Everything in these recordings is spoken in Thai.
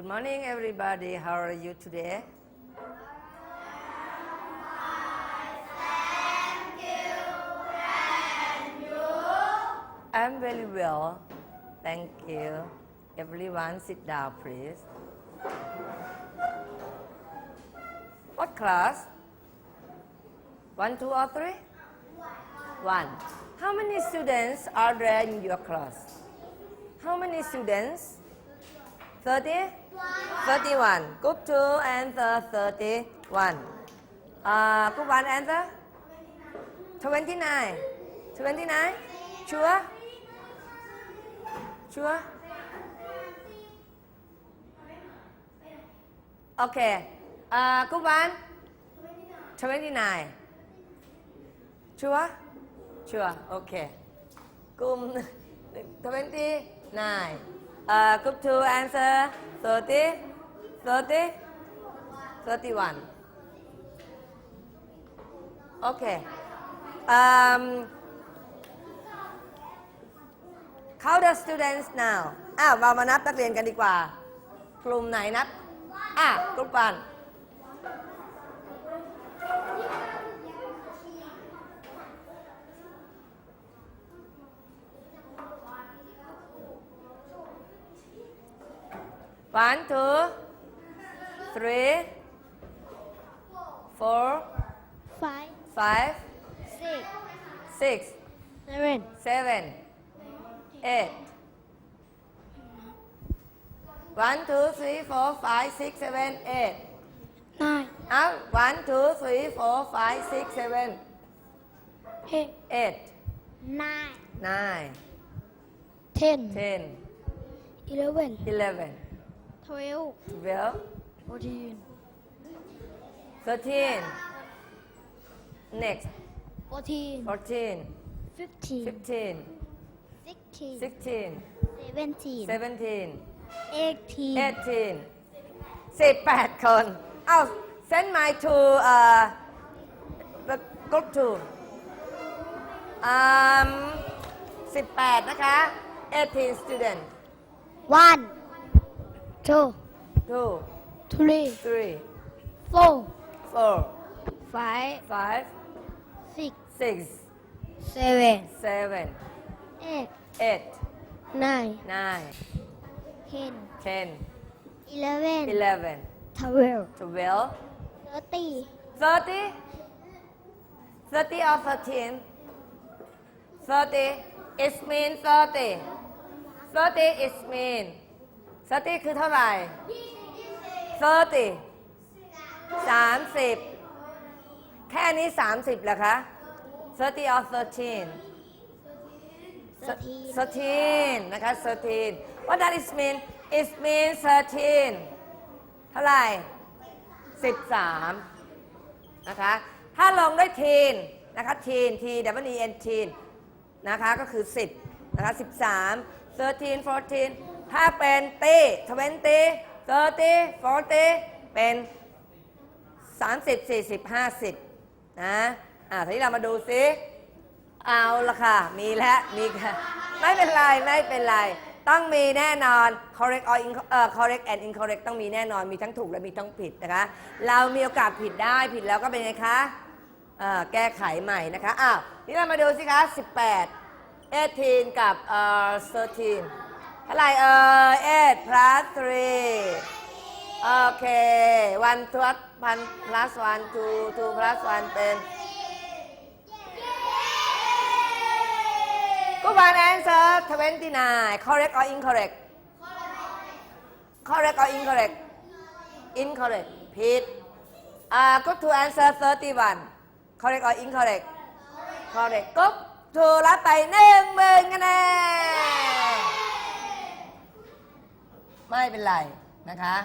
morning, everybody. How are you today? I'm very well. Thank you. Everyone, sit down, please. What class? One, two, or three? One. How many students are there in your class? How many students? 30? 31. Group 2 answer 31. Uh, group 1 answer? 29. 29? Sure? Sure? Okay. Uh, group 1? 29. Sure? Sure. Okay. Group 29. Uh, group 2 answer 30, 30, 31. Okay. Um, count the students now อ้าวเรามานับนักเรียนกันดีกว่า กลุ่มไหนนับ อะกลุ่มปัน One, two, three, four, five, five, six, six, seven, seven, eight. One, two, three, four, five, six, seven, eight. nine, Out. One, two, three, four, five, six, seven, eight, eight, nine, nine, ten, ten, eleven, eleven, twelve, twelve, fourteen, thirteen. Next. fourteen, Fourteen, fifteen, fifteen, sixteen, sixteen, seventeen, seventeen. eighteen, 18 18 คน เอ้า send my to uh the group to um 18 นะคะ 18 student one, two, 2 three, 3 four, 4 five, 5 six, 6 seven, 7 eight, 8 nine, 9 ten, 10 eleven, 11 twelve, 12 thirty, 30 30 or 13 30 is mean 30 30 is mean 30คือเท่าไหร่30 30แค่นี้30เหรอคะ30 or 13 thirteen, 13นะคะ13 what does it mean it means 13เท่าไหร่13นะคะถ้าลงด้วย teen นะคะ teen t w e n teen นะคะก็คือ 10นะคะ13 13 14 ถ้าเป็นตี20 30 40เป็น 30 40 50 นะอ่าทีนี้เรามาดูซิเอาละค่ะ มีแล้วมีค่ะไม่เป็นไร ไม่เป็นไร ต้องมีแน่นอน correct or in เอ่อ correct and incorrect ต้องมีแน่นอนมีทั้งถูกและมีทั้งผิดนะคะ เรามีโอกาสผิดได้ผิดแล้วก็เป็นไงคะอ่อแก้ไขใหม่นะคะอ้าวนี่เรามาดูสิคะ 18 18 กับเอ่อ13 เท่าไหร่เอ่อ8 plus 3โอเค1 plus 1 plus 1 2 2 plus 1เป็นก็ one answer 29 correct or incorrect correct or incorrect incorrect ผิดอ่า go to answer 31 correct or incorrect correct ก็ to รับไปหนึ่งหมื่นคะแนน ไม่เป็นไรนะคะ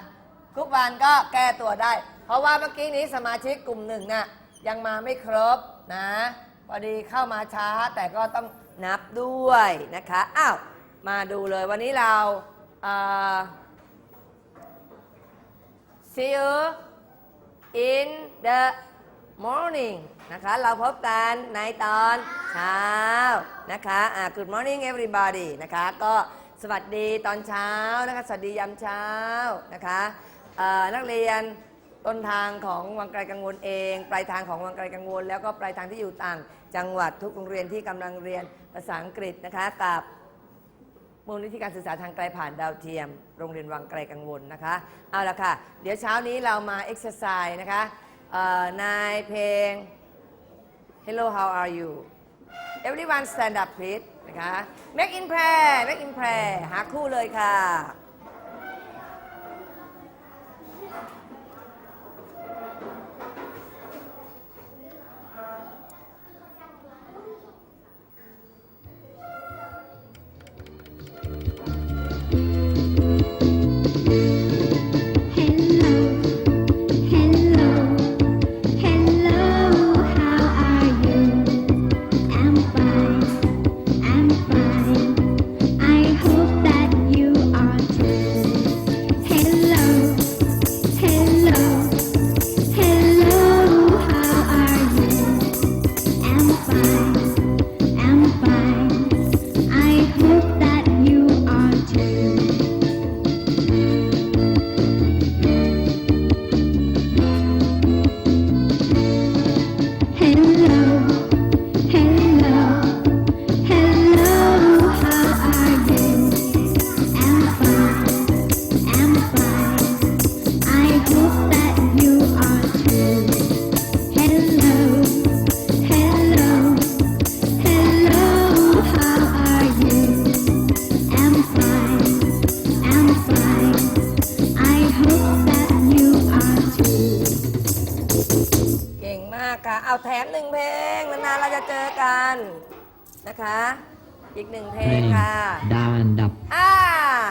ทุกวันก็แก้ตัวได้ เพราะว่าเมื่อกี้นี้สมาชิกกลุ่มหนึ่งน่ะยังมาไม่ครบนะพอดีเข้ามาช้าแต่ก็ต้องนับด้วยนะคะอ้าวมาดูเลยวันนี้เราเอ่อ see you in the morning นะคะ เราพบกันในตอนเช้านะคะอ่า good morning everybody นะคะ ก็ สวัสดีตอนเช้านะคะสวัสดียามเช้านะคะนักเรียนต้นทางของวังไกลกังวลเอง ปลายทางของวังไกลกังวล แล้วก็ปลายทางที่อยู่ต่าง จังหวัดทุกโรงเรียนที่กำลังเรียนภาษาอังกฤษนะคะกับมูลนิธิการศึกษาทางไกลผ่านดาวเทียม โรงเรียนวังไกลกังวลนะคะเอาละค่ะ เดี๋ยวเช้านี้เรามาเอ็กซ์ไซส์นะคะเอ่อในเพลง Hello how are you everyone stand up please นะคะ make in prayer make in prayer หาคู่เลยค่ะ เอาแถมหนึ่งเพลงนานๆเราจะเจอกันนะคะ อีกหนึ่งเพลเพลงงค่ะ ดาวอันดับ อ่า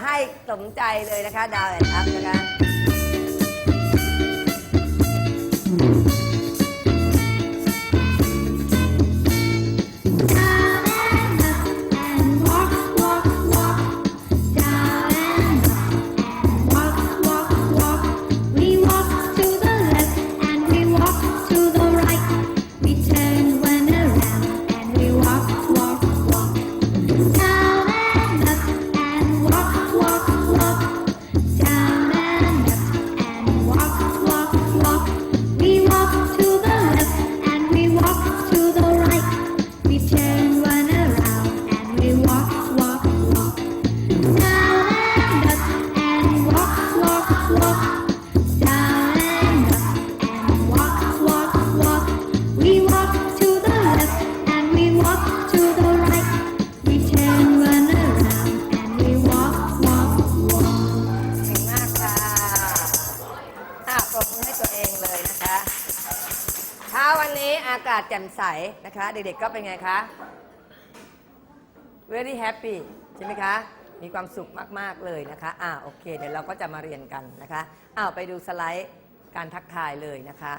ให้สมใจเลยนะคะ ดาวแอนอัพนะคะ เก่งมากค่ะอะปรบมือให้ตัวเองเลยนะคะ เช้าวันนี้อากาศแจ่มใสนะคะ เด็กๆก็เป็นไงคะ very happy ใช่ไหมคะ มีความสุขมาก ๆ เลยนะคะ อ่าโอเค เดี๋ยวเราก็จะมาเรียนกันนะคะอ้าวไปดูสไลด์การทักทายเลยนะคะ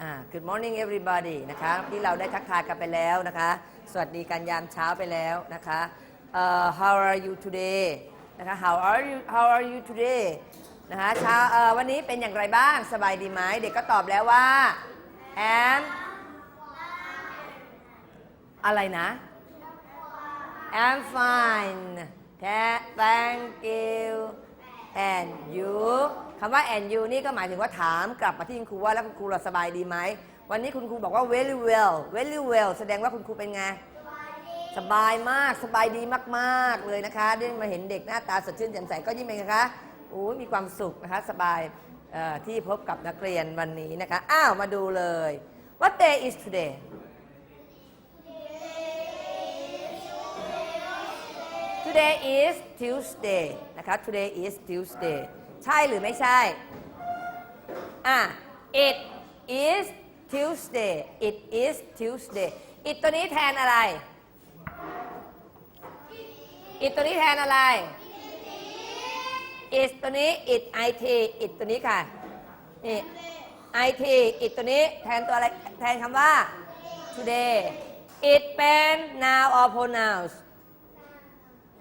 อ่า good morning everybody นะคะที่เราได้ทักทายกันไปแล้วนะคะ สวัสดีกันยามเช้าไปแล้วนะคะเอ่อ how are you today นะคะ how are you how are you today นะคะเช้าเอ่อวันนี้เป็นอย่างไรบ้างสบายดีไหมเด็กก็ตอบแล้วว่า am อะไรนะ I'm fine Tha- thank you and you คำว่า and you นี่ก็หมายถึงว่าถามกลับมาที่คุณครูว่าแล้วคุณครูเราสบายดีไหม วันนี้คุณครูบอกว่า very well very well แสดงว่าคุณครูเป็นไง สบายมาก สบายดีมากๆ เลยนะคะได้มาเห็นเด็กหน้าตาสดชื่นแจ่มใสก็ยิ่งเป็นไงคะโอ้ยมีความสุขนะคะสบายที่พบกับนักเรียนวันนี้นะคะ อ้าว มาดูเลย What day is today Today is Tuesday นะคะ Today is Tuesday ใช่หรือไม่ใช่ อะ It is Tuesday It is Tuesday it ตัวนี้แทนอะไร it ตัวนี้แทนอะไร it ตัวนี้ it it it ตัวนี้ค่ะ นี่ it it ตัวนี้แทนตัวอะไร แทนคำว่า today it เป็น noun or pronouns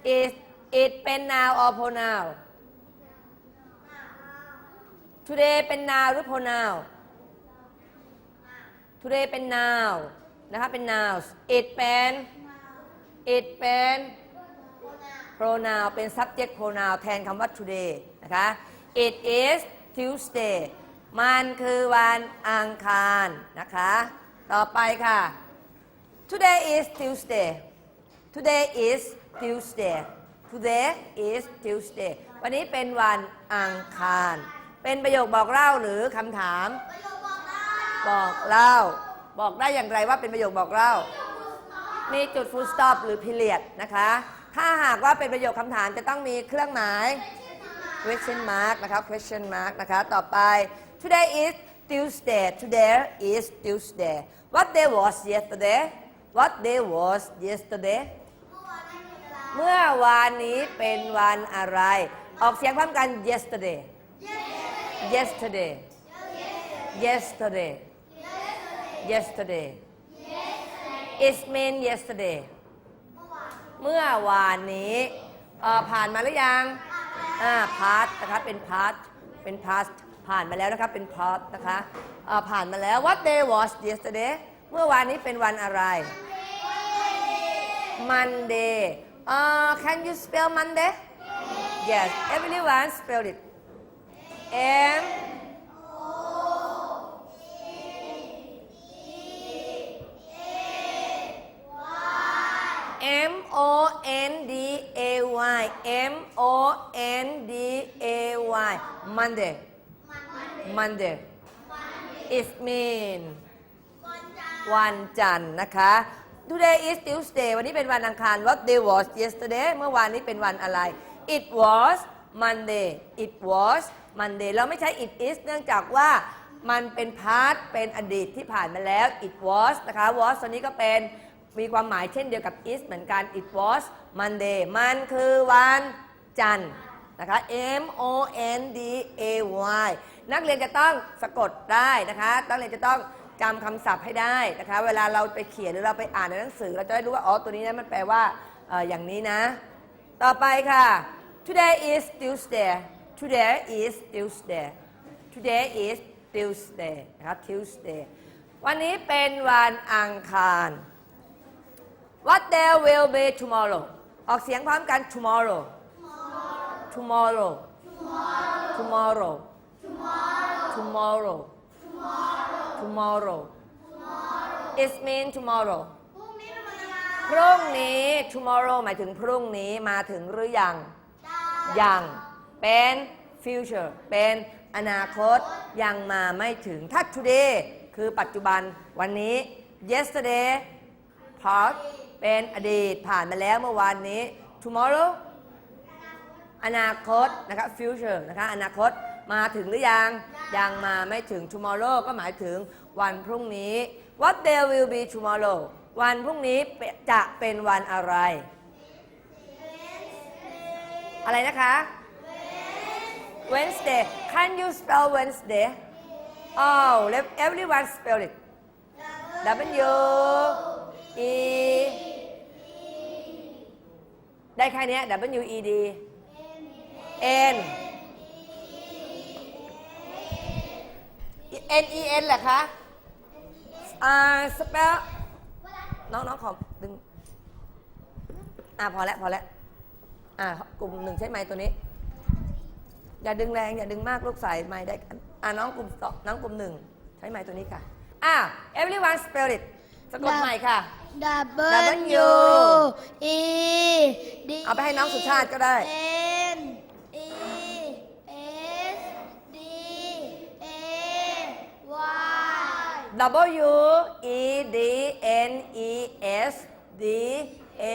it it เป็น noun or pronoun today เป็น noun หรือ pronoun today เป็น noun นะคะ เป็น noun it เป็น it เป็น pronoun เป็น subject pronoun แทนคำว่า today นะคะ it is Tuesday มันคือวันอังคารนะคะ ต่อไปค่ะ today is Tuesday today is Tuesday today is Tuesday วันนี้เป็นวันอังคาร เป็นประโยคบอกเล่าหรือคำถาม บอกเล่า บอกได้อย่างไรว่าเป็นประโยคบอกเล่า มีจุด full stop หรือ period นะคะ ถ้าหากว่าเป็นประโยคคำถามจะต้องมีเครื่องหมาย question mark นะครับ question mark นะคะ ต่อไป today is Tuesday today is Tuesday what day was yesterday what day was yesterday เมื่อวานนี้เป็นวันอะไร ออกเสียงพร้อมกัน yesterday yesterday yesterday yesterday it mean yesterday เมื่อวานนี้ผ่านมาหรือยังอ่า past นะคะเป็น past เป็น past ผ่านมาแล้วนะครับเป็น past นะคะผ่านมาแล้ว what day was yesterday เมื่อวานนี้เป็นวันอะไร Monday เอ่อ can you spell Monday yes everyone spell it M M O N D A Y M O N D A Y Monday Monday it mean วันจันทร์นะคะ Today is Tuesday วันนี้เป็นวันอังคาร What day was yesterday เมื่อวานนี้เป็นวันอะไร It was Monday It was Monday เราไม่ใช้ it is เนื่องจากว่ามันเป็น past เป็นอดีตที่ผ่านมาแล้ว It was นะคะ was ตัวนี้ก็เป็นมีความหมายเช่นเดียวกับ is เหมือนกัน It was Monday มันคือวันจันทร์นะคะ M O N D A Y นักเรียนจะต้องสะกดได้นะคะ นักเรียนจะต้อง จำคำศัพท์ให้ได้นะคะ เวลาเราไปเขียนหรือเราไปอ่านในหนังสือ เราจะได้รู้ว่า อ๋อ ตัวนี้นะมันแปลว่าเอออย่างนี้นะ ต่อไปค่ะ today is Tuesday today is Tuesday today is Tuesday นะครับ Tuesday วันนี้เป็นวันอังคาร What day will be tomorrow ออกเสียงพร้อมกัน tomorrow tomorrow tomorrow tomorrow tomorrow it mean tomorrow พรุ่งนี้ tomorrow หมายถึงพรุ่งนี้มาถึงหรือยัง ยัง เป็น future เป็นอนาคตยังมาไม่ถึง ถ้า today คือปัจจุบันวันนี้ yesterday past เป็นอดีตผ่านมาแล้วเมื่อวานนี้ tomorrow อนาคตนะคะ future นะคะอนาคตมาถึงหรือยัง ยังมาไม่ถึง tomorrow ก็หมายถึงวันพรุ่งนี้ what day will be tomorrow วันพรุ่งนี้จะเป็นวันอะไร อะไรนะคะ Wednesday can you spell Wednesday oh let everyone spell it W E ได้แค่นี้ W E D N N E N เหรอคะ อ่า spell น้องน้องขอดึง อ่าพอแล้วพอแล้วอ่ากลุ่มหนึ่งใช่ไหมตัวนี้ อย่าดึงแรงอย่าดึงมากลูกสายไม้ได้กันอ่าน้องกลุ่มสองน้องกลุ่มหนึ่งใช้ไม้ตัวนี้ค่ะ อ่า everyone spell it สะกดใหม่ค่ะ W E D เอาไปให้น้องสุชาติก็ได้ N E S D A Y W E D N E S D A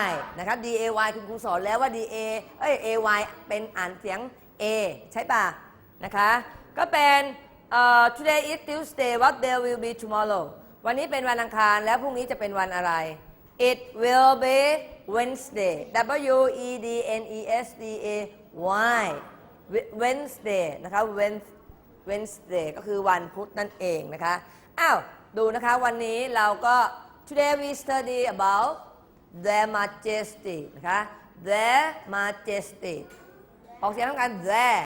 Y นะครับ D A Y คุณครูสอนแล้วว่า D A เอ้ย A Y เป็นอ่านเสียง A ใช่ป่ะ นะคะ ก็เป็น today is Tuesday what day will be tomorrow วันนี้เป็นวันอังคารแล้วพรุ่งนี้จะเป็นวันอะไร it will be Wednesday W E D N E S D A Y Wednesday นะคะ Wednesday Wednesday ก็คือวันพุธนั่นเองนะคะ อ้าว ดูนะคะวันนี้เราก็ today we study about their majesty นะคะ their majesty ออกเสียงเหมือนกัน their